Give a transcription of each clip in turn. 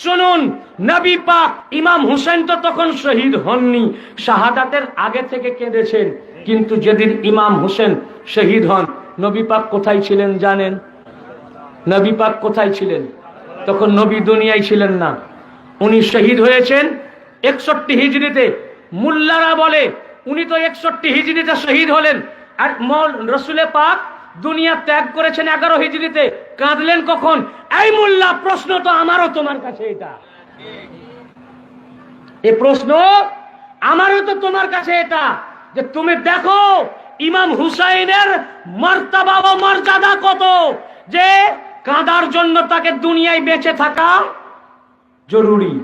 শুনুন, নবী পাক ইমাম হুসেন তো তখন শহীদ হননি, শাহাদাতের আগে থেকে কেঁদেছেন, কিন্তু যেদিন ইমাম হোসেন শহীদ হন, নবী পাক কোথায় ছিলেন জানেন? নবী পাক কোথায় ছিলেন? তখন নবী দুনিয়ায় ছিলেন না। উনি শহীদ হয়েছেন একষট্টি হিজড়িতে। মুল্লারা বলে, উনি তো একষট্টি হিজড়িতে শহীদ হলেন। আর মল রসুলে পাক দুনিয়া ত্যাগ করেছেন এগারো হিজড়িতে। কাঁদলেন কখন? এই মুল্লা, প্রশ্ন তো আমারও তোমার কাছে এটা। এ প্রশ্ন আমারও তো তোমার কাছে এটা, যে তুমি দেখো ইমাম হুসাইনের মর্তাবা ও মর্যাদা কত, যে কাঁদার জন্য তাকে দুনিয়ায় বেঁচে থাকা জরুরি।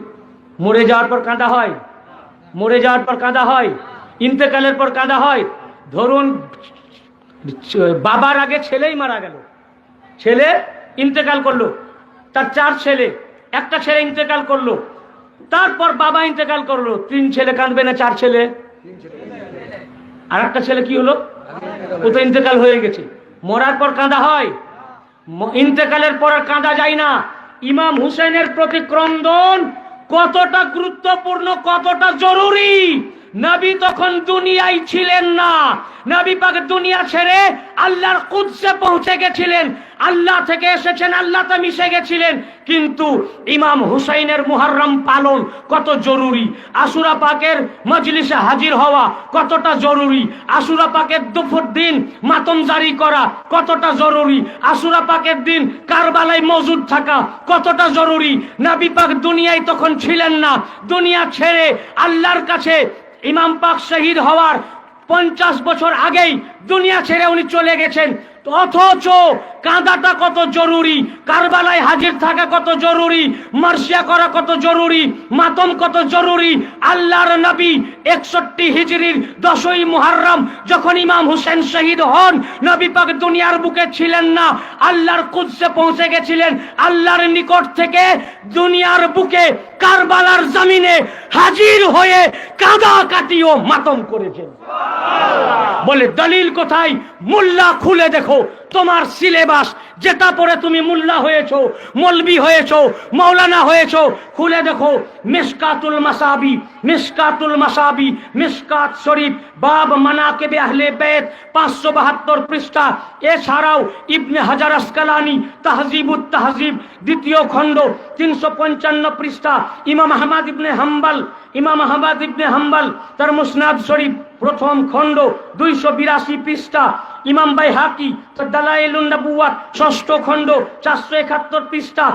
মরে যাওয়ার পর কাঁদা হয়, মরে যাওয়ার পর কাঁদা হয়, ইন্তেকালের পর কাঁদা হয়। ধরুন, বাবার আগে ছেলেই মারা গেল। ছেলে ইন্তেকাল করল, তার চার ছেলে, একটা ছেলে ইন্তেকাল করল, তারপর বাবা ইন্তেকাল করল, তিন ছেলে কাঁদবে না চার ছেলে? আর একটা ছেলে কি হলো? ও তো ইন্তেকাল হয়ে গেছে। মরার পর কাঁদা হয়। ইন্তেকালের পর আর কাঁদা যায় না। ইমাম হুসেনের প্রতি ক্রন্দন কতটা গুরুত্বপূর্ণ, কতটা জরুরি? নবী তখন দুনিয়ায় ছিলেন না। নবী পাক দুনিয়া ছেড়ে আল্লাহর কুদসে পৌঁছে গেছিলেন। আল্লাহ থেকে এসেছেন আল্লাহতে মিশে গেছিলেন। কিন্তু ইমাম হুসাইনের মুহাররম পালন কত জরুরি? আশুরা পাকের মজলিসে হাজির হওয়া কতটা জরুরি? আশুরা পাকের দুপুর দিন মাতম জারি করা কতটা জরুরি? আশুরা পাকের দিন কারবালায় মজুদ থাকা কতটা জরুরি? নবী পাক দুনিয়ায় তখন ছিলেন না। দুনিয়া ছেড়ে আল্লাহর কাছে ইমাম পাক শহীদ হওয়ার পঞ্চাশ বছর আগেই দুনিয়া ছেড়ে উনি চলে গেছেন। অথচ কাঁদাটা কত জরুরি? কারবালায় হাজির থাকা কত জরুরি? মার্সিয়া করা কত জরুরি? মাতম কত জরুরি? আল্লাহর নবী একষট্টি হিজরির দশই মুহাররম, যখন ইমাম হুসেন শহীদ হন, নবী পাক দুনিয়ার বুকে ছিলেন না, আল্লাহর কুদসে পৌঁছে গেছিলেন। আল্লাহর নিকট থেকে দুনিয়ার বুকে কারবালার জমিনে হাজির হয়ে কাদা কাটিও মাতম করেছেন। বলে, দলিল কোথায়? মুল্লা খুলে দেখো। তোমার সিলেবাস, যেটা পরে তুমি মুল্লা হয়েছো, মলবি হয়েছ মৌলানা হয়েছো, খুলে দেখো, মিসকাতুল মাসাবি মিসকাতুল মাসাবি, মিসকাত শরীফ, বাব মানাকেবে আহলে বেত পাঁচশো বাহাত্তর পৃষ্ঠা। এছাড়াও ইবনে হাজার আসকালানি, তাহজিবুত তাহজিব, দ্বিতীয় খণ্ড, তিনশো পঞ্চান্ন পৃষ্ঠা। ইমাম আহমদ ইবনে হাম্বাল, ইমাম আহমদ ইবনে হাম্বাল, তার মুসনাদ শরীফ। প্রথম খণ্ড দুইশো বিরাশি পৃষ্ঠা। ইমাম বাই হাকি দালাইলুন নবুয়াত ষষ্ঠ খণ্ড চারশো একাত্তর পৃষ্ঠা।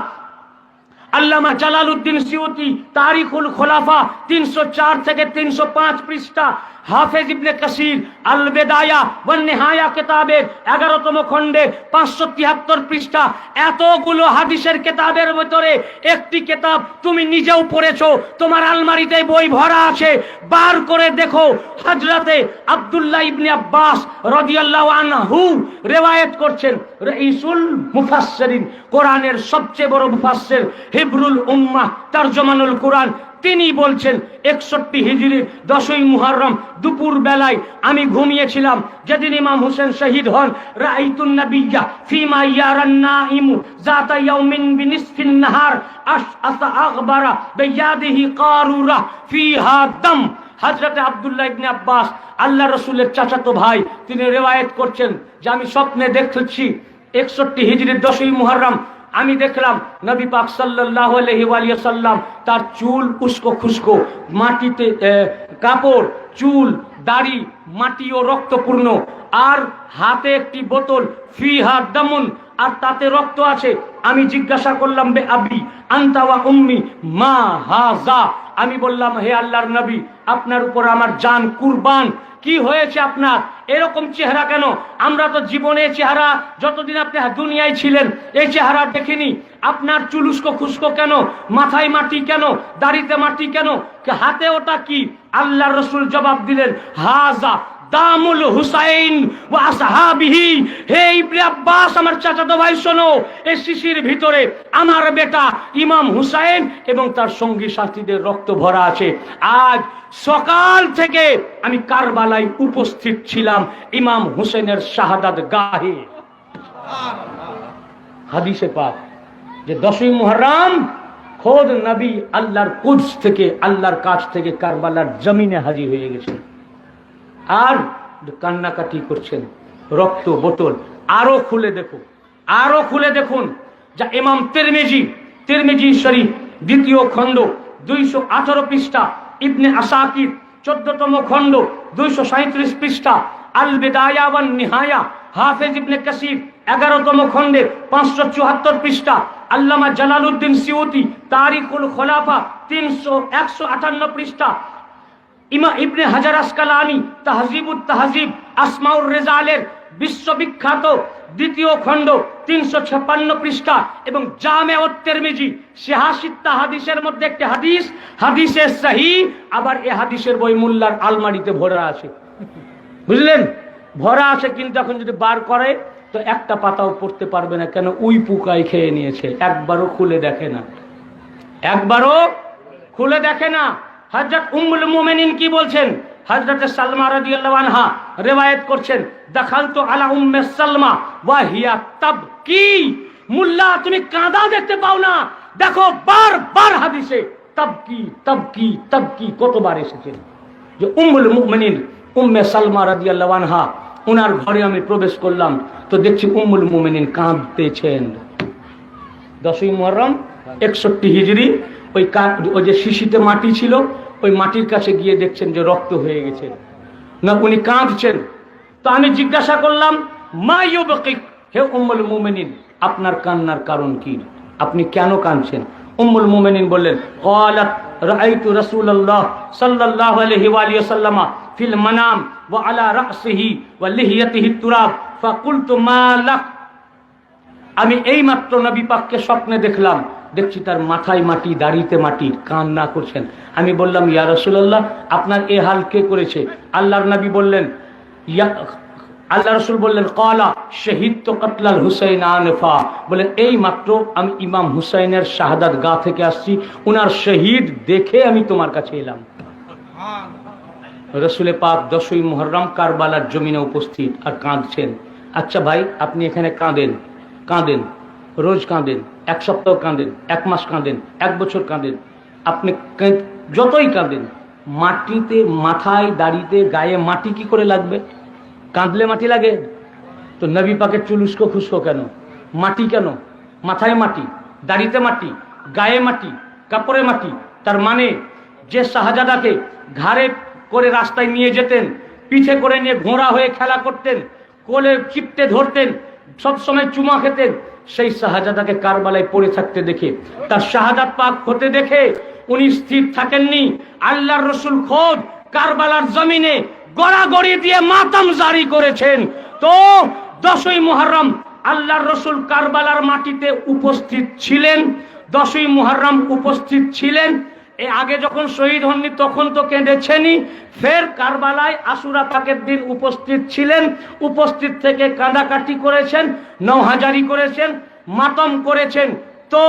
আল্লামা জালালউদ্দিন সিউতি, তারিখুল খোলাফা তিনশো চার থেকে তিনশো পাঁচ পৃষ্ঠা। হাফেজ ইবনে কাসির আল বেদায়া ওয়ান নেহায়া কেতাবের এগারোতম খণ্ডে পাঁচশো তিয়াত্তর পৃষ্ঠা, এতগুলো হাদিসের কেতাবের ভিতরে একটি কেতাব তুমি নিজেও পড়েছো, তোমার আলমারিতে বই ভরা আছে, বার করে দেখো হাজরাতে আব্দুল্লাহ ইবনে আব্বাস রাদিয়াল্লাহু আনহু রেওয়ায়েত করছেন, রাইসুল মুফাসসিরিন, কোরআনের সবচেয়ে বড় মুফাসসির হিবরুল উম্মাহ, তারজমানুল কোরআন তিনি বলছেন, একষট্টি হিজরির দশই মুহররম দুপুর বেলায় আমি ঘুমিয়েছিলাম। যেদিন ইমাম হোসেন শহীদ হন, রাইতুন নবিয়্যা ফিমা ইয়ারান নাইমু জাতা ইয়াউমিন বিনিসফিন নাহার আশ আসা আগবারা বিয়াদিহি কারুরা ফিহা দাম। হজরত আব্দুল্লাহ ইবনে আব্বাস, আল্লাহ রসুলের চাচাতো ভাই, তিনি রেওয়ায়েত করছেন যে আমি স্বপ্নে দেখছি একষট্টি হিজরির দশই মুহররম আমি দেখলাম নবী পাক সাল্লাহ সাল্লাম তার চুল উস্কো খুস্কো, মাটিতে কাপড়, চুল, দাড়ি, মাটি ও রক্তপূর্ণ। আর হাতে একটি বোতল ফি হাত দামুন আর তাতে রক্ত আছে। আমি জিজ্ঞাসা করলাম, বে আবি আন্তাওয়া উম্মি, মা হাজা? আমি বললাম, হে আল্লাহর নবী, আপনার উপর আমার জান কুরবান। কি হয়েছে আপনার? এরকম চেহারা কেন? আমরা তো জীবনে চেহারা যতদিন আপনি দুনিয়ায় ছিলেন এই চেহারা দেখিনি। আপনার চুলুস্কো খুস্কো কেন? মাথায় মাটি কেন? দাড়িতে মাটি কেন? হাতে ওটা কি? আল্লাহ রসুল জবাব দিলেন, হাজা দামুল হুসাইন ও আসহাবিহি। হে ইবনে আব্বাস, আমার চাচাতো ভাই, শোনো, এই শিশির ভিতরে আমার বেটা ইমাম হুসাইন এবং তার সঙ্গী সাথীদের রক্ত ভরা আছে। আজ সকাল থেকে আমি কারবালায় উপস্থিত ছিলাম ইমাম হুসেনের শাহাদাত গাহে। হাদিসে পাক যে দশই মুহররম খোদ নবী আল্লাহর কুদস থেকে, আল্লাহর কাছ থেকে কারবালার জমিনে হাজির হয়ে গেছেন আর কান্নাকাটি করছেন, রক্ত বোতল, আরও খুলে দেখো আরও খুলে দেখুন, যা ইমাম তিরমিজি তিরমিজি শরীফ, দ্বিতীয় খণ্ড, দুইশো আঠারো পৃষ্ঠা, ইবনে আসাকির চোদ্দতম খণ্ড, দুইশো সাঁত্রিশ পৃষ্ঠা আল বেদায়া ওয়ান নিহায়া হাফেজ ইবনে কাসির, এগারোতম খণ্ডে, পাঁচশো চুয়াত্তর পৃষ্ঠা, আল্লামা জালালউদ্দিন সিউতি তারিকুল খোলাফা, তিনশো একশো আটান্ন পৃষ্ঠা ইমা ইবনে হাজার আসকালানি, তাহজিবুত তাহজিব, আসমাউর রেজালের বিশ্ববিখ্যাত দ্বিতীয় খণ্ড তিনশো ছাপ্পান্ন পৃষ্ঠা এবং জামে ও তেরমিজি সেহাসিত্তা হাদিসের মধ্যে একটি হাদিস হাদিসের সাহি, আবার এ হাদিসের বই মোল্লার আলমারিতে ভরা আছে। বুঝলেন? ভরা আছে, কিন্তু এখন যদি বার করে, তো একটা পাতাও পড়তে পারবে না, কেন উই পুকাই খেয়ে নিয়েছে। একবারও খুলে দেখে না। একবারও খুলে দেখে না। হজরত উম্মুল মোমেনিন কি বলছেন? হজরত সালমা রাদিয়াল্লাহু আনহা রিওয়ায়াত করছেন, দখালতু আলা উম্মে সালমা ওয়া হিয়া তাবকি। মুল্লা, তুমি কাঁদা দেখতে পাও না। দেখো বার বার হাদিসে তাবকি তাবকি তাবকি কতবার এসেছেন যে উম্মুল মুমিনিন, উম্মে সালমা রাদিয়াল্লাহু আনহা ওনার ঘরে আমি প্রবেশ করলাম, তো দেখছি উম্মুল মুমিনিন কাঁদতেছেন। দশই মহরম একষট্টি হিজড়ি ওই কা- ওই যে শিশিতে মাটি ছিল ওই মাটির কাছে গিয়ে দেখছেন যে রক্ত হয়ে গেছে। না, উনি কাঁদছেন। তো আমি জিজ্ঞাসা করলাম মাইও ইউবকিক? হে উম্মুল মোমেনিন, আপনার কান্নার কারণ কি? আপনি কেন কাঁদছেন? উম্মুল মোমেনিন বললেন, ক্বালাত রাআইতু রাসূলুল্লাহ সাল্লাল্লাহু আলাইহি ওয়া ফিল মানাম ওয়া আলা রাসিহি ওয়া লিহিয়াতিহি তুরাব। ফাকুলতু মা লাক? আমি নবী পাককে স্বপ্নে দেখলাম দেখছি তার মাথায় মাটি, দাড়িতে মাটি, কান্না করছেন। আমি বললাম, ইয়া রসুল্লাহ আপনার এ হাল কে করেছে? আল্লাহর নবী বললেন, ইয়া আল্লাহ রসুল বললেন কলা শহীদ তো কতলাল হুসাইন আনফা। বলেন এই মাত্র আমি ইমাম হুসাইনের শাহাদাত গা থেকে আসছি, উনার শহীদ দেখে আমি তোমার কাছে এলাম। রসুলে পাক দশই মোহরম কারবালার জমিনে উপস্থিত আর কাঁদছেন। আচ্ছা ভাই, আপনি এখানে কাঁদেন কাঁদেন। রোজ কাঁদেন, এক সপ্তাহ কাঁদেন, এক মাস কাঁদেন, এক বছর কাঁদেন। আপনি যতই কাঁদেন, মাটিতে, মাথায়, দাড়িতে, গায়ে মাটি কি করে লাগবে? কাঁদলে মাটি লাগে? তো নবী পাকের চুলুস্কো খুস্কো কেন? মাটি কেন? মাথায় মাটি, দাড়িতে মাটি, গায়ে মাটি, কাপড়ে মাটি, তার মানে যে শাহজাদাকে ঘাড়ে করে রাস্তায় নিয়ে যেতেন, পিঠে করে নিয়ে ঘোড়া হয়ে খেলা করতেন, কোলে চিপটে ধরতেন সব সময় চুমা খেতেন। সেই শাহজাদাকে কারবালায় পড়ে থাকতে দেখে, তার শাহাদাত পাক হতে দেখে উনি স্থির থাকেননি। আল্লাহর রসুল খোদ কারবালার জমিনে গড়াগড়ি দিয়ে মাতাম জারি করেছেন। তো দশই মুহররম আল্লাহর রসুল কারবালার মাটিতে উপস্থিত ছিলেন। দশই মুহররম উপস্থিত ছিলেন। এ আগে যখন শহীদ হননি, তখন তো কেঁদেছেনই। ফের কারবালায় আশুরা পাকের দিন উপস্থিত ছিলেন, উপস্থিত থেকে কাঁদাকাটি করেছেন নৌহাজারি করেছেন, মাতম করেছেন। তো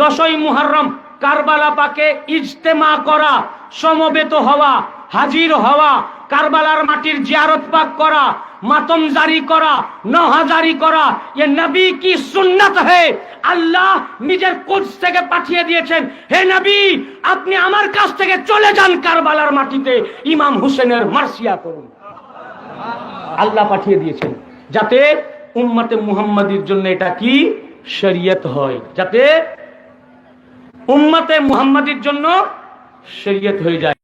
দশই মুহরম কারবালা পাকে ইজতেমা করা, সমবেত হওয়া, হাজির হওয়া কারবালার মাটির জিয়ারত পাক করা, মাতম জারি করা নহা জারি করা, এ নবী কি সুন্নত হে? আল্লাহ নিজের কোচ থেকে পাঠিয়ে দিয়েছেন। হে নবী, আপনি আমার কাছ থেকে চলে যান কারবালার মাটিতে। ইমাম হুসেনের মার্সিয়া করুন। আল্লাহ পাঠিয়ে দিয়েছেন। যাতে উম্মতে মুহাম্মাদির জন্য এটা কি? শরীয়ত হয়। যাতে উম্মতে মুহাম্মাদির জন্য শরীয়ত হয়ে যায়।